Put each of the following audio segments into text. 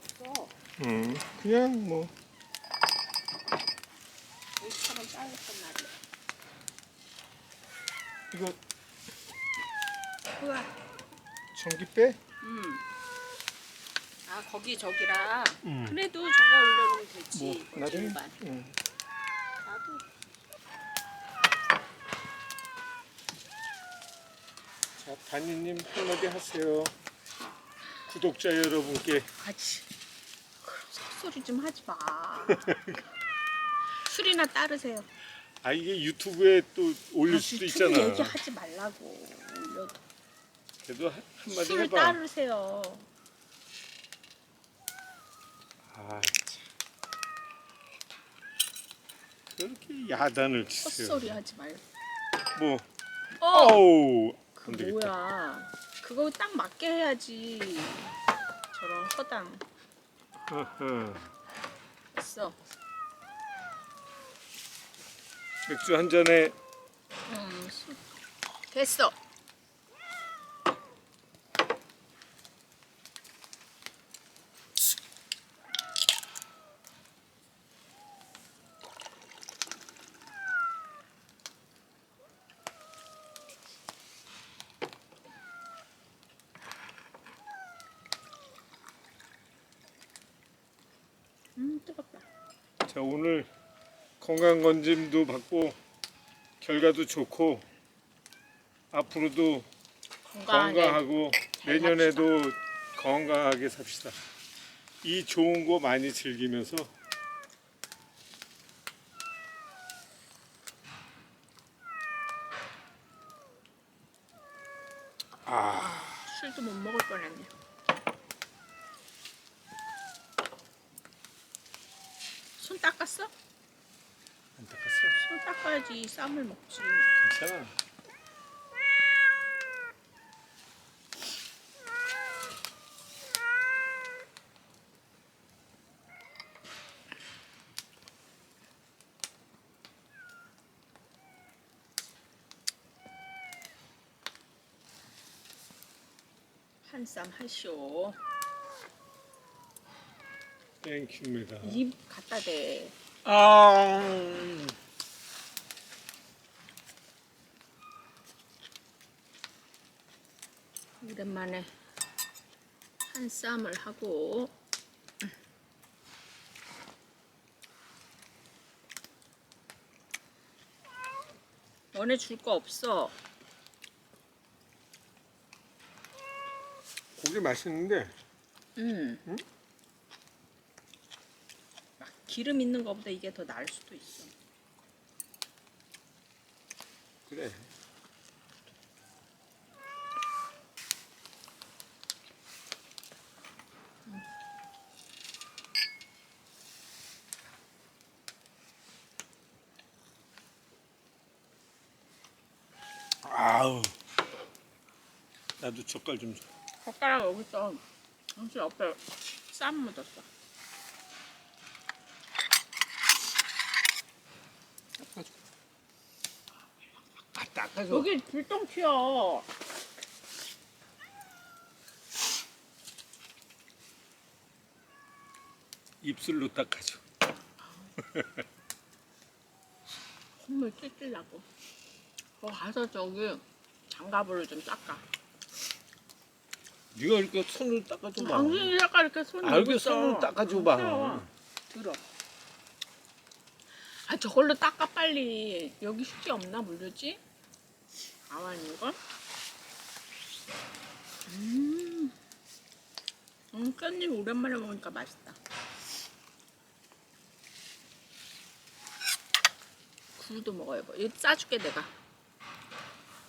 없어. 음, 그냥 뭐 여기처럼 잘랐단 말이야. 이거 우와. 전기 빼? 음. 아 거기 저기라. 음. 그래도 저거 올려놓으면 되지. 뭐 나중에? 일반. 음. 나도. 자, 단위님 한마디 하세요. 구독자 여러분께 아치. 헛소리 좀 하지 마. 술이나 따르세요. 아 이게 유튜브에 또 올릴 아, 수도 유튜브 있잖아. 얘기하지 말라고. 그래도 한- 한마디 술 해봐. 따르세요. 아, 참. 그렇게 야단을 치세요. 헛소리 하지 말고. 뭐, 어! 어우, 그 안 되겠다. 뭐야? 그거 딱 맞게 해야지. 저런 허당 했어. 맥주 한 잔에 음, 수- 됐어. 음 뜨겁다. 자 오늘 건강 검진도 받고 결과도 좋고 앞으로도 건강하게. 건강하고 잘 내년에도 건강하게 삽시다. 이 좋은 거 많이 즐기면서 아 술도 못 먹을 뻔했네. 손 닦았어? 안 닦았어. 손 닦아야지 쌈을 먹지. 괜찮아. 한쌈 하쇼. 땡큐입니다. 입 갖다 대. 아. 오랜만에 한 쌈을 하고 너네 줄 거 없어. 고기 맛있는데 음. 응? 막 기름 있는 거보다 이게 더 나을 수도 있어. 그래. 아우. 나도 젓갈 좀 줘. 젓가락 여기 있어. 당신 옆에 쌈 묻었어. 닦아줘. 아, 닦아줘. 여기 불똥 튀어. 입술로 닦아줘. 콧물 찔찔 나고. 거 가서 저기 장갑으로 좀 닦아. 네가 이렇게 손으로 닦아줘 봐. 당신이 약간 이렇게 손 아, 이렇게 여기 있어. 손으로 닦아줘 봐. 들어. 아 저걸로 닦아 빨리. 여기 휴지 없나 물르지? 아완 이거? 음. 음, 깻잎 오랜만에 먹으니까 맛있다. 굴도 먹어야 뭐. 이거 싸줄게 내가.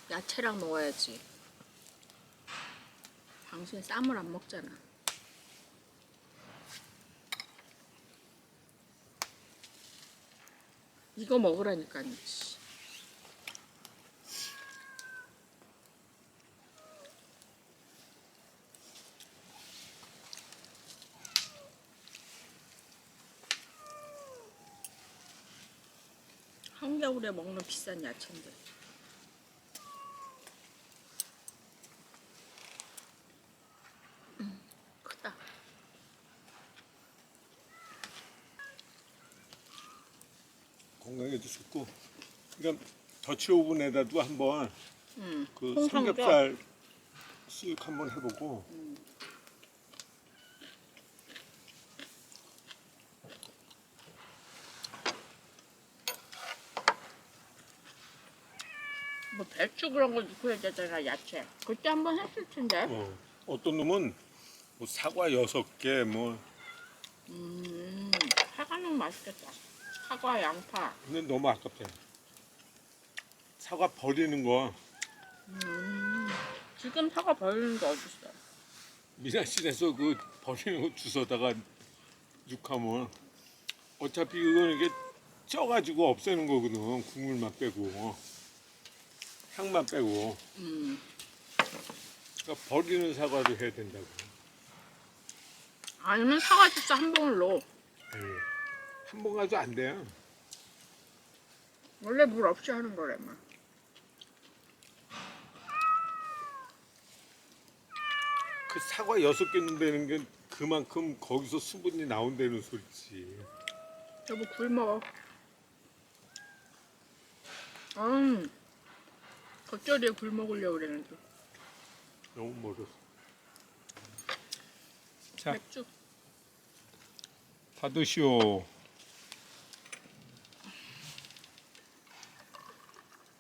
야채랑 먹어야지. 당신 쌈을 안 먹잖아. 이거 먹으라니까. 씨. 한겨울에 먹는 비싼 야채인데. 음, 크다. 좋고. 그러니까 더치 오븐에다도 한번 음. 그 홍삼이죠? 삼겹살 수육 한번 해보고. 뭐 배추 그런 거 넣고 해야 되잖아 야채. 그때 한번 했을 텐데. 어, 어떤 놈은 뭐 사과 여섯 개, 뭐 음. 사과는 맛있겠다. 사과, 양파. 근데 너무 아깝잖아. 사과 버리는 거 음. 지금 사과 버리는 게 어딨어? 미나실에서 그 버리는 거 주워다가 육하면 어차피 그거는 이게 쪄가지고 없애는 거거든. 국물만 빼고 향만 빼고. 음. 그러니까 버리는 사과도 해야 된다고. 아니면 사과 주스 한 봉을 넣어. 한 번 가도 안 돼요. 원래 물 없이 하는 거래만. 그 사과 여섯 개 넣는다는 게 그만큼 거기서 수분이 나온다는 소리지. 여보 굴 먹어. 음. 겉절이에 굴 먹으려고 그랬는데. 너무 멀었어. 자, 맥주. 받으시오.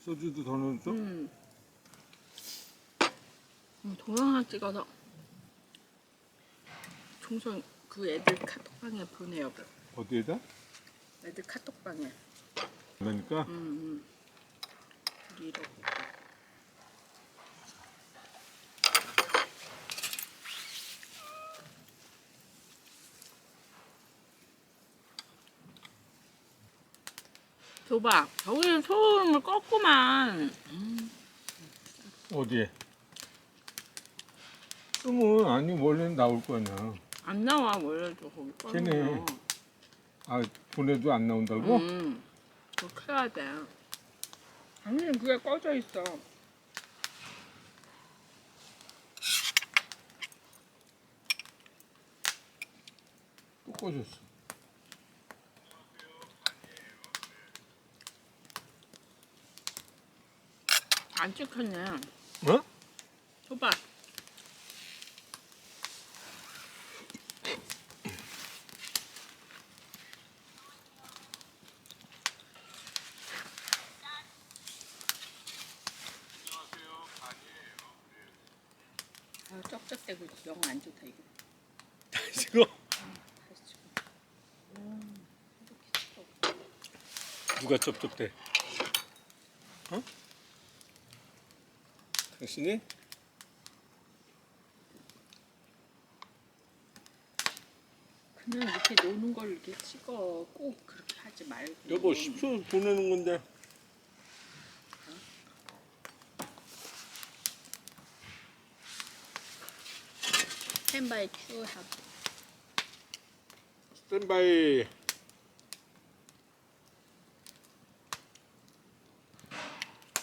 소주도 더 넣었어? 음. 음, 동영상 찍어서 총선 그 애들 카톡방에 보내요. 어디에다? 애들 카톡방에. 그러니까 음, 음. 우리 이러고. 줘봐. 저기는 소금을 껐구만. 어디에? 그러면 아니 원래는 나올 거 아니야. 안 나와 원래도 거기 걔네. 거. 아 보내도 안 나온다고? 음, 그렇게 해야 돼. 아니 그게 꺼져 있어. 또 꺼졌어. 안 찍혔네. 어? 줘봐. 아, 쩍쩍대고 영안 좋다 이거. 지금 다시 찍어. 음, 이렇게 찍어. 누가 쩝쩝대? 어? 당신이? 그냥 이렇게 노는 걸 이렇게 찍어. 꼭 그렇게 하지 말고. 여보 10초 보내는 건데 스탠바이 큐 하고. 스탠바이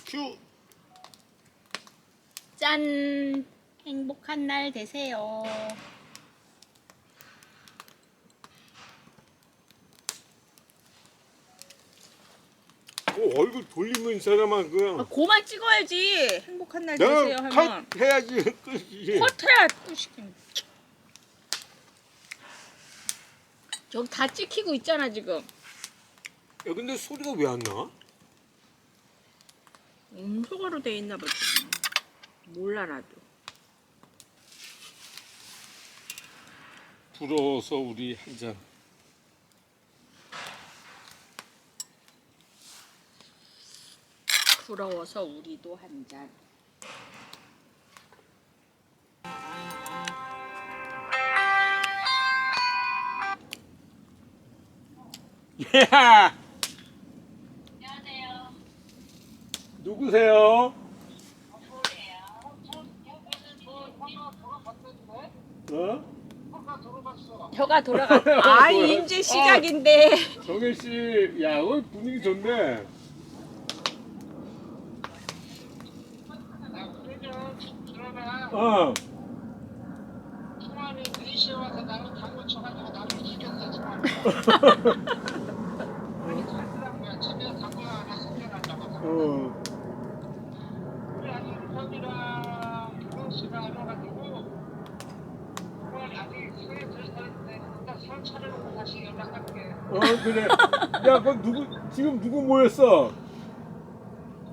큐 짠! 행복한 날 되세요. 그 얼굴 돌리면 이 사람아 아, 그냥 고만 찍어야지. 행복한 날 되세요 내가 하면. 컷 해야지 끝이지 컷해야 뿌시긴. 저기 다 찍히고 있잖아 지금. 야 근데 소리가 왜 안 나? 음소거로 돼 있나 보지. 몰라 나도. 부러워서 우리 한잔 부러워서 우리도 한 잔. 야! 누구세요? 어? 혀가 돌아가. 아? 이제 시작인데. 정혜 씨, 야, 오늘 분위기 좋네. 어, 통화는 4시에 와서 나를 당구 쳐가지고 나를 죽였어 지금 아니 가더란 거야 집에서 어. 우리 아직 형이랑 경원 씨가 안 와가지고 그걸 아직 수에 들어있는데 일단 상 다시 연락할게. 어 그래. 야 그럼 누구 지금 누구 모였어?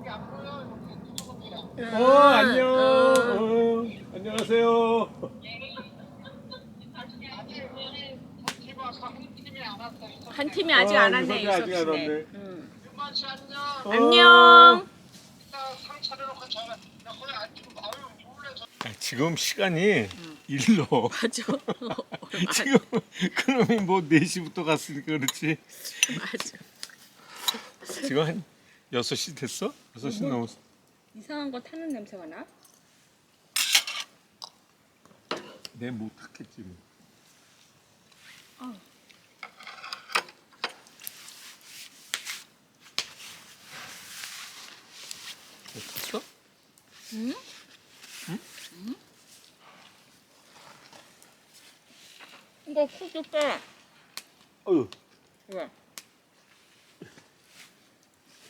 이게 안 보여. 이렇게 누구입니다. 어 안녕. 어, 안녕하세요. 아직 와서 한 팀이 안 왔어. 한 팀이 아직 어, 안 왔네 유석이 아직 안. 왔네. 응. 윤만 씨 안녕. 어. 안녕. 이따 상 차려놓고 전화. 나 거기 앉으면 아유 몰래 저. 야, 지금 시간이 일로. 맞아. 지금 그놈이 뭐 4시부터 갔으니까 그렇지. 맞아. 지금 한 6시 됐어? 6시 뭐? 넘었어. 이상한 거 타는 냄새가 나? 내못 탔겠지 뭐. 어. 못 탔어? 응? 이거 쿠키 빼. 어휴. 왜?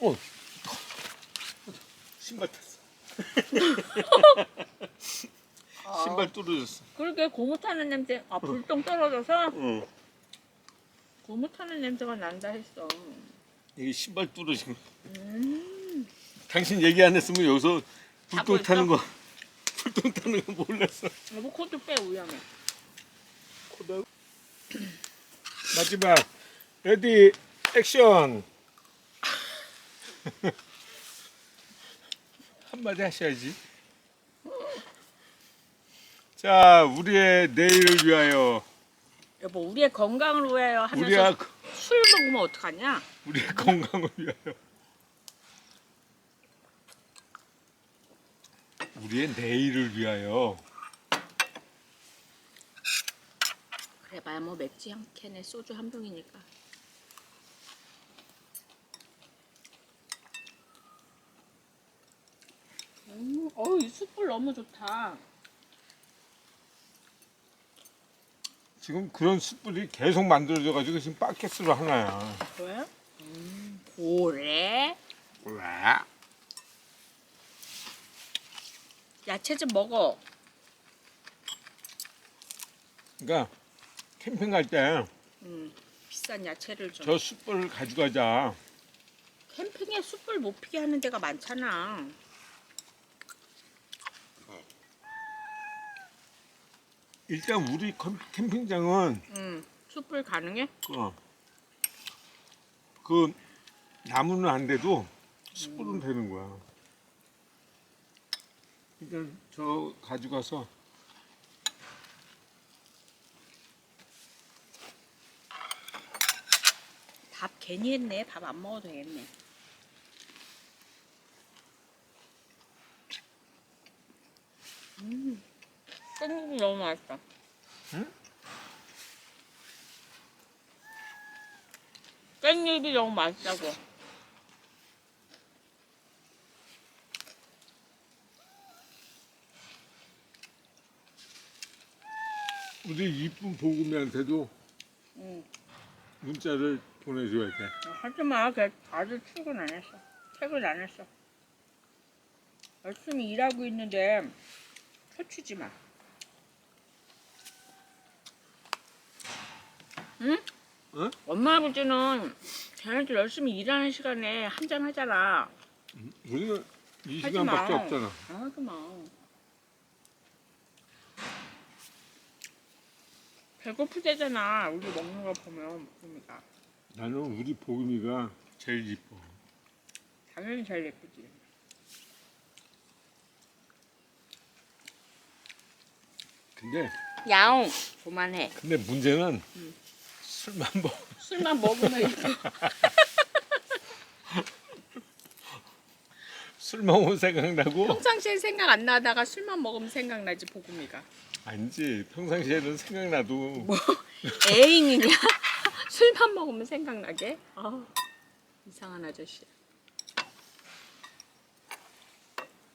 어. 신발 탔어. 신발 뚫어졌어. 그러게 고무 타는 냄새. 아 불똥 떨어져서 응. 고무 타는 냄새가 난다 했어. 이게 신발 뚫어진 거. 음. 당신 얘기 안 했으면 여기서 자고 불똥? 타는 거, 불똥 타는 거 몰랐어. 여보 코도 빼 위험해. 마지막 레디 액션. 한마디 하셔야지. 자, 우리의 내일을 위하여 여보 우리의 건강을 위하여 하면서 우리의 술 먹으면 어떡하냐? 우리의 건강을 위하여 우리의 내일을 위하여 그래봐야 뭐 맥주 한 캔에 소주 한 병이니까. 음, 어이 숯불 너무 좋다. 지금 그런 숯불이 계속 만들어져 가지고 지금 바켓으로 하나야. 왜? 음, 그래? 왜? 야채 좀 먹어. 그러니까 캠핑 갈 때 저 음, 비싼 야채를 좀. 숯불을 가져가자. 캠핑에 숯불 못 피게 하는 데가 많잖아. 일단 우리 캠- 캠핑장은 음, 숯불 가능해? 어, 그 나무는 안 돼도 숯불은 되는 거야. 일단 저 가져가서 밥 괜히 했네. 밥 안 먹어도 되겠네. 음, 깻잎이 너무 맛있다. 응? 깻잎이 너무 맛있다고. 우리 이쁜 보금이한테도 응. 문자를 보내줘야 돼. 하지 마. 걔 아직 출근 안 했어. 퇴근 안 했어. 열심히 일하고 있는데 초치지 마. 응? 응? 엄마 아버지는 걔네들 열심히 일하는 시간에 한 잔 하잖아. 우리는 이 하지 시간밖에 마. 없잖아. 하지 마. 배고프대잖아. 우리 먹는 거 보면 보니까 나는 우리 보금이가 제일 이뻐. 당연히 잘 예쁘지. 근데 야옹 그만해. 근데 문제는 술만 먹. 술만 먹으면 이렇게 술 먹으면 생각나고 평상시에 생각 안 나다가 술만 먹으면 생각나지 보금이가. 아니지 평상시에는 생각나도 뭐 애인이냐? 술만 먹으면 생각나게? 아 이상한 아저씨.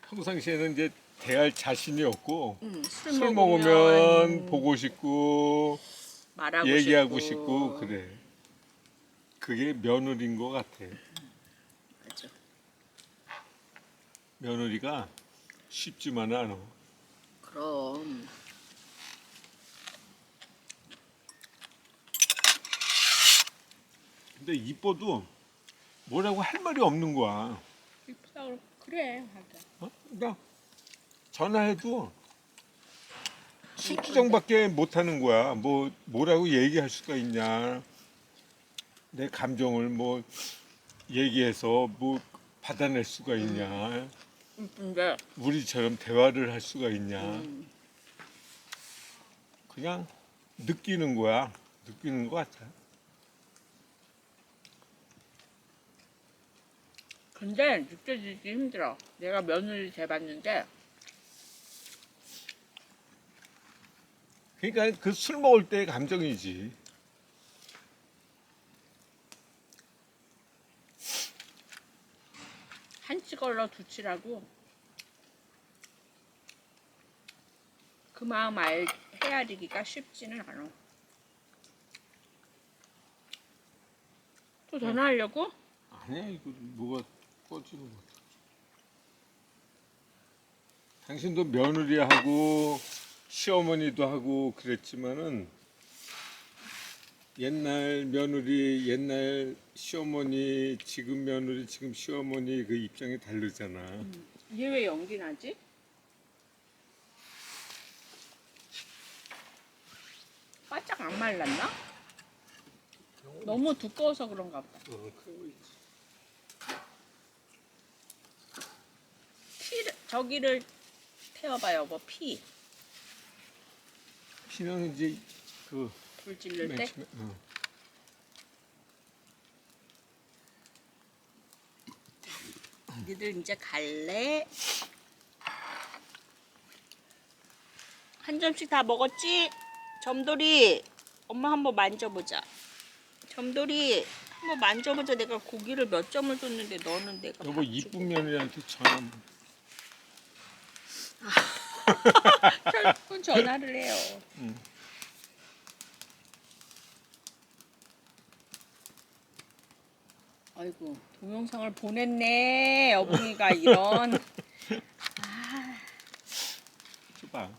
평상시에는 이제 대할 자신이 없고 응, 술, 술 먹으면, 먹으면 보고 싶고 말하고 얘기하고 싶고, 싶고 그래 그게 며느리인 것 같아 맞아. 며느리가 쉽지만은 않아. 그럼 근데 이뻐도 뭐라고 할 말이 없는 거야. 이쁘다 그러 그래 맞아. 어? 그러니까 전화해도 술주정밖에 못 하는 거야. 뭐 뭐라고 얘기할 수가 있냐. 내 감정을 뭐 얘기해서 뭐 받아낼 수가 있냐. 이쁜데 우리처럼 대화를 할 수가 있냐. 음, 그냥 느끼는 거야. 느끼는 것 같아. 근데 느껴지기 힘들어. 내가 며느리 재봤는데 그러니까 그 술 먹을 때의 감정이지. 한치 걸러 두치라고 그 마음 알 헤아리기가 쉽지는 않아. 또 전화하려고? 아니야 이거 뭐가 꺼지는 거 같아. 당신도 며느리하고 시어머니도 하고 그랬지만은 옛날 며느리, 옛날 시어머니, 지금 며느리, 지금 시어머니 그 입장이 다르잖아. 얘왜 연기 나지? 바짝 안 말랐나? 너무 두꺼워서 그런가 보다. 어, 그런 거 있지. 피를 저기를 태워봐요, 뭐 피. 피는 이제 그불맨 때. 처음에, 어. 니들 이제 갈래? 한 점씩 다 먹었지? 점돌이 엄마 한번 만져보자 점돌이 한번 만져보자 내가 고기를 몇 점을 줬는데 너는 내가 여보 밥 이쁜 며느리한테 전화 한번 주고. 결국은 전화를 해요 응. 아이고 동영상을 보냈네 어머니가 이런 줘봐.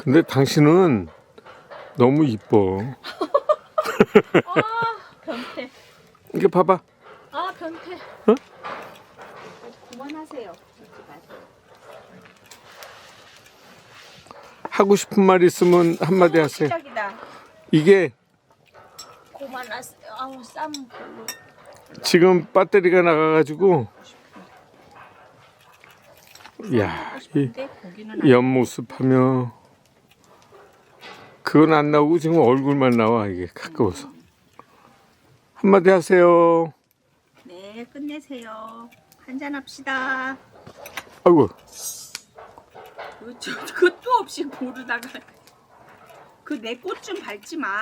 근데 당신은 너무 이뻐. 아 변태 이게 봐봐. 아 변태 어? 그만하세요 그러지 마세요. 하고 싶은 말 있으면 한마디 하세요. 시작이다 이게 아우 쌈 지금 배터리가 나가가지고, 야, 이 근데 고기는 안 옆모습하며 그건 안 나오고 지금 얼굴만 나와 이게 가까워서. 한마디 하세요. 네, 끝내세요. 한잔 합시다. 아이고, 저, 끝도 없이 고르다가 그 내 꽃 좀 밟지 마.